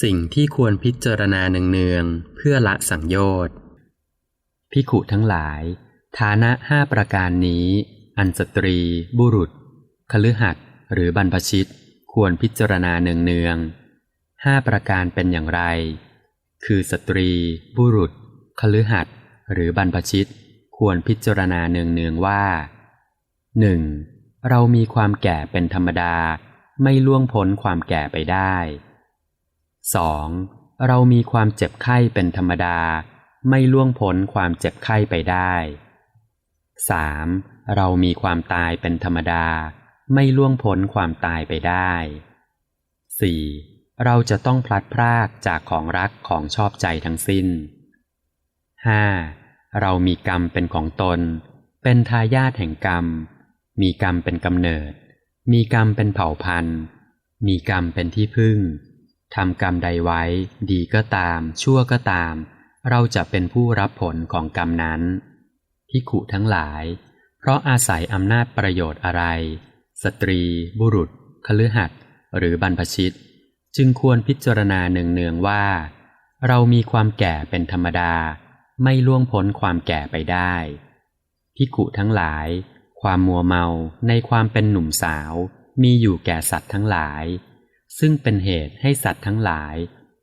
สิ่งที่ควรพิจารณาเนืองๆเพื่อละสังโยชน์พิขุทั้งหลาย ฐานะห้าประการนี้ อันสตรี บุรุษคฤหัสหรือบรรพชิต ควรพิจารณาเนืองๆห้าประการเป็นอย่างไร คือสตรี บุรุษคฤหัสหรือบรรพชิต ควรพิจารณาเนืองๆว่าหนึ่งเรามีความแก่เป็นธรรมดา ไม่ล่วงพ้นความแก่ไปได้ 2. เรามีความเจ็บไข้เป็นธรรมดา ไม่ล่วงพ้นความเจ็บไข้ไปได้ 3. เรามีความตายเป็นธรรมดา ไม่ล่วงพ้นความตายไปได้ 4. เราจะต้องพลัดพรากจากของรักของชอบใจทั้งสิ้น 5. เรามีกรรมเป็นของตน เป็นทายาทแห่งกรรม มีกรรมเป็นกำเนิด มีกรรมเป็นเผ่าพันธุ์ มีกรรมเป็นที่พึ่ง ทำกรรมใดไว้ ดีก็ตาม ชั่วก็ตาม เราจะเป็นผู้รับผลของกรรมนั้นพิขุทั้งหลาย เพราะอาศัยอำนาจประโยชน์อะไร สตรี บุรุษคฤหัสถ์หรือบรรพชิต จึงควรพิจารณาเนืองๆว่า เรามีความแก่เป็นธรรมดา ไม่ล่วงพ้นความแก่ไปได้พิขุทั้งหลาย ความมัวเมาในความเป็นหนุ่มสาว มีอยู่แก่สัตว์ทั้งหลาย ซึ่งเป็นเหตุให้สัตว์ทั้งหลาย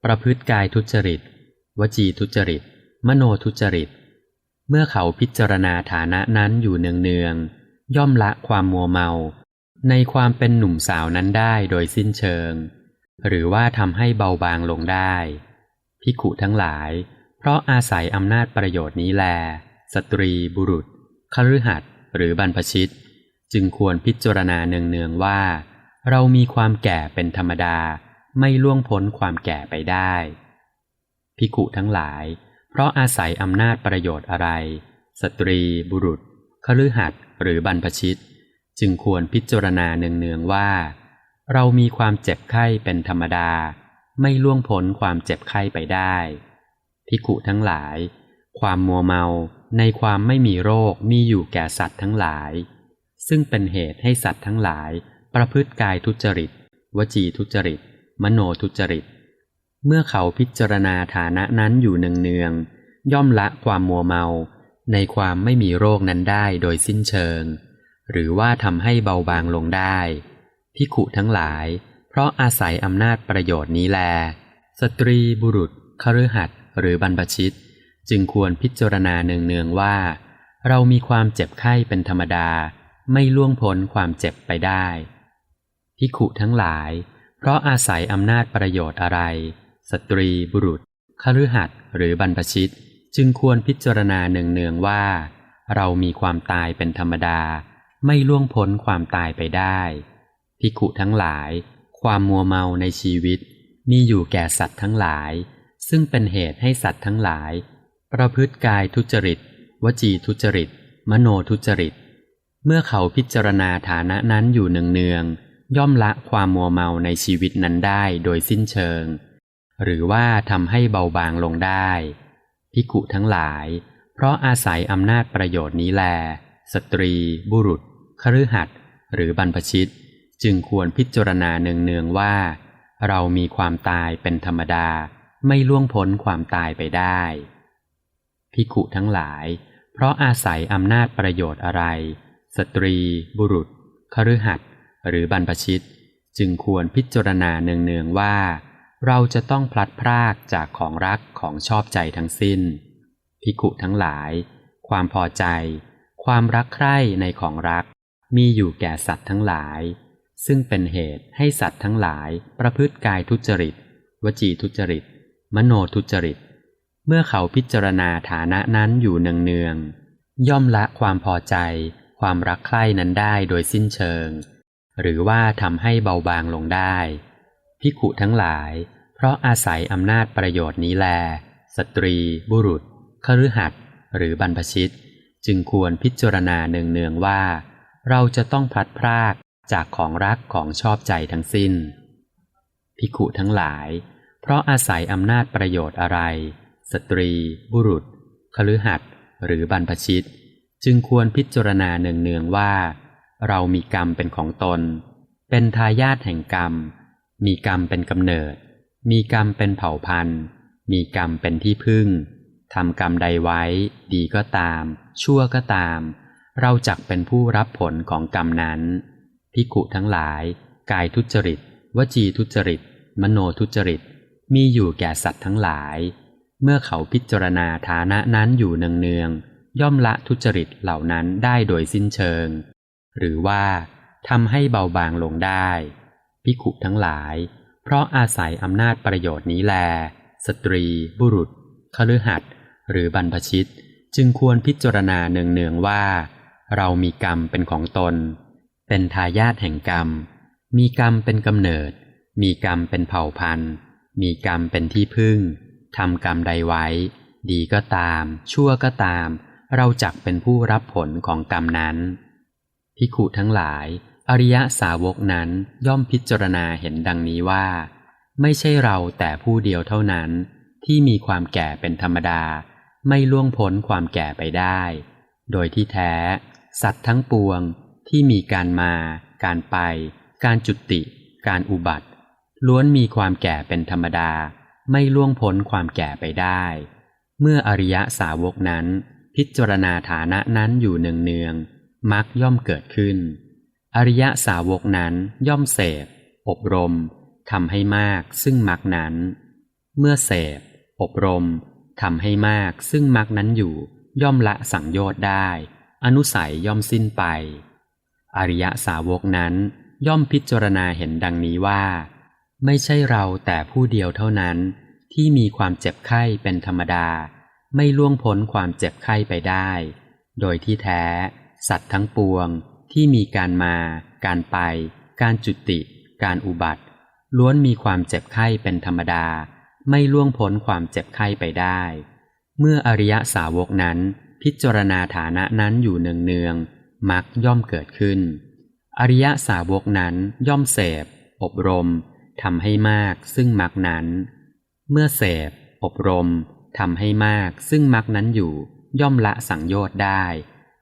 ประพฤติกายทุจริต วจีทุจริต มโนทุจริต เมื่อเขาพิจารณาฐานะนั้นอยู่เนืองๆย่อมละความมัวเมา ในความเป็นหนุ่มสาวนั้นได้โดยสิ้นเชิง หรือว่าทำให้เบาบางลงได้พิขุทั้งหลาย เพราะอาศัยอำนาจประโยชน์นี้แล สตรีบุรุษคฤหัสถ์หรือบรรพชิต จึงควรพิจารณาเนืองๆว่า เรามีความแก่เป็นธรรมดาไม่ล่วงพ้นความแก่ไปได้ พิกุทั้งหลาย เพราะอาศัยอำนาจประโยชน์อะไร สตรี บุรุษคฤหัสถ์หรือบรรพชิต จึงควรพิจารณาเนืองๆว่า เรามีความเจ็บไข้เป็นธรรมดา ไม่ล่วงพ้นความเจ็บไข้ไปได้พิกุทั้งหลาย ความมัวเมาในความไม่มีโรคมีอยู่แก่สัตว์ทั้งหลาย ซึ่งเป็นเหตุให้สัตว์ทั้งหลาย ประพฤติกายทุจริต วจีทุจริต มโนทุจริต เมื่อเขาพิจารณาฐานะนั้นอยู่เนืองๆย่อมละความมัวเมา ในความไม่มีโรคนั้นได้โดยสิ้นเชิง หรือว่าทำให้เบาบางลงได้พิขุทั้งหลาย เพราะอาศัยอำนาจประโยชน์นี้แล สตรีบุรุษคฤหัสถ์หรือบรรพชิต จึงควรพิจารณาเนืองๆว่า เรามีความเจ็บไข้เป็นธรรมดา ไม่ล่วงพ้นความเจ็บไปได้ ภิกขุทั้งหลาย เพราะอาศัยอำนาจประโยชน์อะไร สตรีบุรุษคฤหัสถ์หรือบรรพชิต จึงควรพิจารณาเนืองๆว่า เรามีความตายเป็นธรรมดา ไม่ล่วงพ้นความตายไปได้ภิกขุทั้งหลาย ความมัวเมาในชีวิต มีอยู่แก่สัตว์ทั้งหลาย ซึ่งเป็นเหตุให้สัตว์ทั้งหลาย ประพฤติกายทุจริต วจีทุจริต มโนทุจริต เมื่อเขาพิจารณาฐานะนั้นอยู่เนืองๆ ย่อมละความมัวเมาในชีวิตนั้นได้โดยสิ้นเชิง หรือว่าทำให้เบาบางลงได้พิกุทั้งหลาย เพราะอาศัยอำนาจประโยชน์นี้แล สตรี บุรุษคฤหัสถ์หรือบรรพชิต จึงควรพิจารณาเนืองๆว่า เรามีความตายเป็นธรรมดา ไม่ล่วงพ้นความตายไปได้พิกุทั้งหลาย เพราะอาศัยอำนาจประโยชน์อะไร สตรี บุรุษคฤหัสถ์ หรือบรรพชิต จึงควรพิจารณาเนืองๆว่า เราจะต้องพลัดพรากจากของรักของชอบใจทั้งสิ้น พิกุทั้งหลาย ความพอใจ ความรักใคร่ในของรัก มีอยู่แก่สัตว์ทั้งหลาย ซึ่งเป็นเหตุให้สัตว์ทั้งหลายประพฤติกายทุจริต วจีทุจริต มโนทุจริต เมื่อเขาพิจารณาฐานะนั้นอยู่เนืองๆย่อมละความพอใจความรักใคร่นั้นได้โดยสิ้นเชิง หรือว่าทำให้เบาบางลงได้พิขุทั้งหลาย เพราะอาศัยอำนาจประโยชน์นี้แล สตรี บุรุษคฤหัสถ์หรือบรรพชิต จึงควรพิจารณาเนืองๆว่า เราจะต้องพลัดพรากจากของรักของชอบใจทั้งสิ้นพิขุทั้งหลาย เพราะอาศัยอำนาจประโยชน์อะไร สตรี บุรุษคฤหัสถ์หรือบรรพชิต จึงควรพิจารณาเนืองๆว่า เรามีกรรมเป็นของตน เป็นทายาทแห่งกรรม มีกรรมเป็นกำเนิด มีกรรมเป็นเผ่าพันธุ์ มีกรรมเป็นที่พึ่งทำกรรมใดไว้ ดีก็ตาม ชั่วก็ตาม เราจักเป็นผู้รับผลของกรรมนั้นพิกุทั้งหลาย กายทุจริต วจีทุจริต มโนทุจริต มีอยู่แก่สัตว์ทั้งหลาย เมื่อเขาพิจารณาฐานะนั้นอยู่เนืองๆย่อมละทุจริตเหล่านั้นได้โดยสิ้นเชิง หรือว่าทำให้เบาบางลงได้ พิกุทั้งหลาย เพราะอาศัยอำนาจประโยชน์นี้แล สตรี บุรุษคฤหัสถ์หรือบรรพชิต จึงควรพิจารณาเนืองๆว่า เรามีกรรมเป็นของตน เป็นทายาทแห่งกรรม มีกรรมเป็นกำเนิด มีกรรมเป็นเผ่าพันธุ์ มีกรรมเป็นที่พึ่งทำกรรมใดไว้ ดีก็ตาม ชั่วก็ตาม เราจักเป็นผู้รับผลของกรรมนั้น พิขุทั้งหลาย อริยสาวกนั้นย่อมพิจารณาเห็นดังนี้ว่า ไม่ใช่เราแต่ผู้เดียวเท่านั้น ที่มีความแก่เป็นธรรมดา ไม่ล่วงพ้นความแก่ไปได้ โดยที่แท้ สัตว์ทั้งปวงที่มีการมา การไป การจุติ การอุบัติ ล้วนมีความแก่เป็นธรรมดา ไม่ล่วงพ้นความแก่ไปได้ เมื่ออริยสาวกนั้น พิจารณาฐานะนั้นอยู่เนืองๆ มักย่อมเกิดขึ้น อริยสาวกนั้นย่อมเสพอบรมทำให้มากซึ่งมักนั้น เมื่อเสพอบรมทำให้มากซึ่งมักนั้นอยู่ ย่อมละสังโยชน์ได้ อนุสัยย่อมสิ้นไป อริยสาวกนั้นย่อมพิจารณาเห็นดังนี้ว่า ไม่ใช่เราแต่ผู้เดียวเท่านั้น ที่มีความเจ็บไข้เป็นธรรมดา ไม่ล่วงพ้นความเจ็บไข้ไปได้ โดยที่แท้ สัตว์ทั้งปวงที่มีการมา การไป การจุติ การอุบัติ ล้วนมีความเจ็บไข้เป็นธรรมดา ไม่ล่วงพ้นความเจ็บไข้ไปได้ เมื่ออริยสาวกนั้น พิจารณาฐานะนั้นอยู่เนืองๆมักย่อมเกิดขึ้น อริยสาวกนั้นย่อมเสพ อบรมทำให้มากซึ่งมักนั้น เมื่อเสพ อบรมทำให้มากซึ่งมักนั้นอยู่ ย่อมละสังโยชน์ได้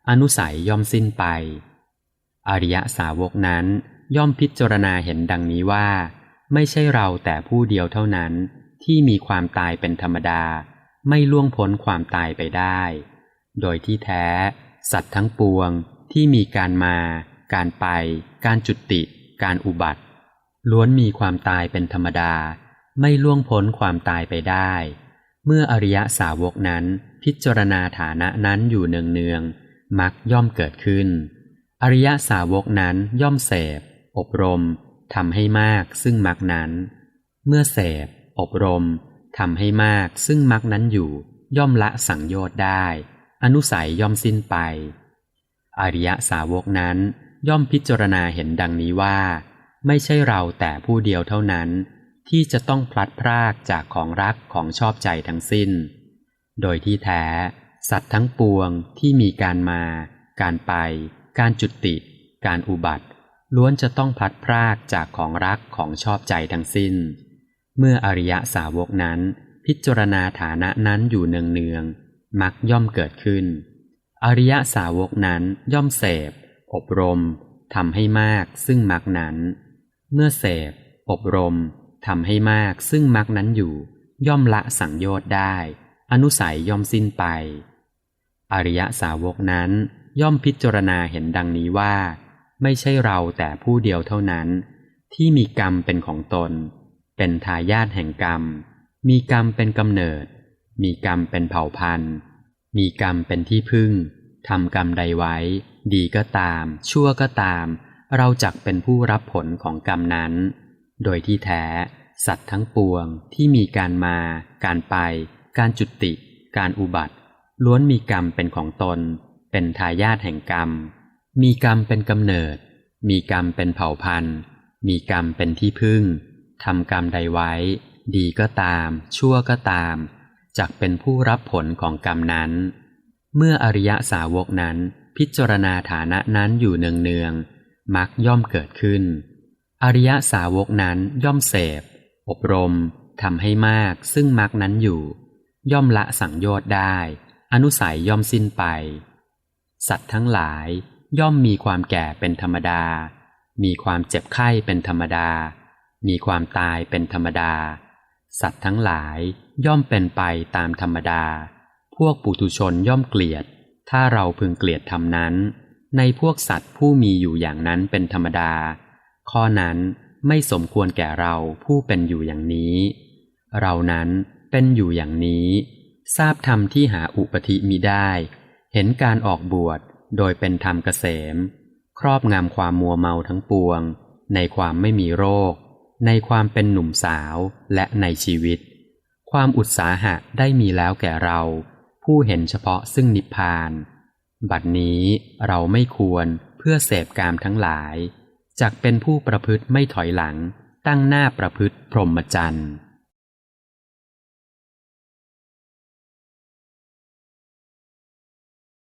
อนุสัยย่อมสิ้นไป อริยสาวกนั้นย่อมพิจารณาเห็นดังนี้ว่า ไม่ใช่เราแต่ผู้เดียวเท่านั้น ที่มีความตายเป็นธรรมดา ไม่ล่วงพ้นความตายไปได้ โดยที่แท้ สัตว์ทั้งปวงที่มีการมา การไป การจุติ การอุบัติ ล้วนมีความตายเป็นธรรมดา ไม่ล่วงพ้นความตายไปได้ เมื่ออริยสาวกนั้นพิจารณาฐานะนั้นอยู่เนืองๆ มักย่อมเกิดขึ้น อริยสาวกนั้นย่อมเสพ อบรมทำให้มากซึ่งมักนั้น เมื่อเสพ อบรมทำให้มากซึ่งมักนั้นอยู่ ย่อมละสังโยชน์ได้ อนุสัยย่อมสิ้นไป อริยสาวกนั้นย่อมพิจารณาเห็นดังนี้ว่า ไม่ใช่เราแต่ผู้เดียวเท่านั้น ที่จะต้องพลัดพรากจากของรักของชอบใจทั้งสิ้น โดยที่แท้ สัตว์ทั้งปวงที่มีการมา การไป การจุติ การอุบัติ ล้วนจะต้องพลัดพรากจากของรักของชอบใจทั้งสิ้น เมื่ออริยสาวกนั้น พิจารณาฐานะนั้นอยู่เนืองๆมักย่อมเกิดขึ้น อริยสาวกนั้นย่อมเสพ อบรมทำให้มากซึ่งมักนั้น เมื่อเสพ อบรมทำให้มากซึ่งมักนั้นอยู่ ย่อมละสังโยชน์ได้ อนุสัยย่อมสิ้นไป อริยสาวกนั้นย่อมพิจารณาเห็นดังนี้ว่า ไม่ใช่เราแต่ผู้เดียวเท่านั้น ที่มีกรรมเป็นของตน เป็นทายาทแห่งกรรม มีกรรมเป็นกำเนิด มีกรรมเป็นเผ่าพันธุ์ มีกรรมเป็นที่พึ่งทำกรรมใดไว้ ดีก็ตาม ชั่วก็ตาม เราจักเป็นผู้รับผลของกรรมนั้น โดยที่แท้ สัตว์ทั้งปวงที่มีการมา การไป การจุติ การอุบัติ ล้วนมีกรรมเป็นของตน เป็นทายาทแห่งกรรม มีกรรมเป็นกำเนิด มีกรรมเป็นเผ่าพันธุ์ มีกรรมเป็นที่พึ่งทำกรรมใดไว้ ดีก็ตาม ชั่วก็ตามจักเป็นผู้รับผลของกรรมนั้น เมื่ออริยสาวกนั้นพิจารณาฐานะนั้นอยู่เนืองๆมักย่อมเกิดขึ้น อริยสาวกนั้นย่อมเสพ อบรมทำให้มากซึ่งมักนั้นอยู่ ย่อมละสังโยชน์ได้ อนุสัยย่อมสิ้นไป สัตว์ทั้งหลายย่อมมีความแก่เป็นธรรมดา มีความเจ็บไข้เป็นธรรมดา มีความตายเป็นธรรมดา สัตว์ทั้งหลายย่อมเป็นไปตามธรรมดา พวกปุถุชนย่อมเกลียด ถ้าเราพึงเกลียดธรรมนั้น ในพวกสัตว์ผู้มีอยู่อย่างนั้นเป็นธรรมดา ข้อนั้นไม่สมควรแก่เราผู้เป็นอยู่อย่างนี้ เรานั้นเป็นอยู่อย่างนี้ ทราบธรรมที่หาอุปธิมิได้ เห็นการออกบวชโดยเป็นธรรมเกษม ครอบงำความมัวเมาทั้งปวง ในความไม่มีโรค ในความเป็นหนุ่มสาวและในชีวิต ความอุตสาหะได้มีแล้วแก่เรา ผู้เห็นเฉพาะซึ่งนิพพาน บัดนี้เราไม่ควรเพื่อเสพกามทั้งหลาย จักเป็นผู้ประพฤติไม่ถอยหลัง ตั้งหน้าประพฤติพรหมจรรย์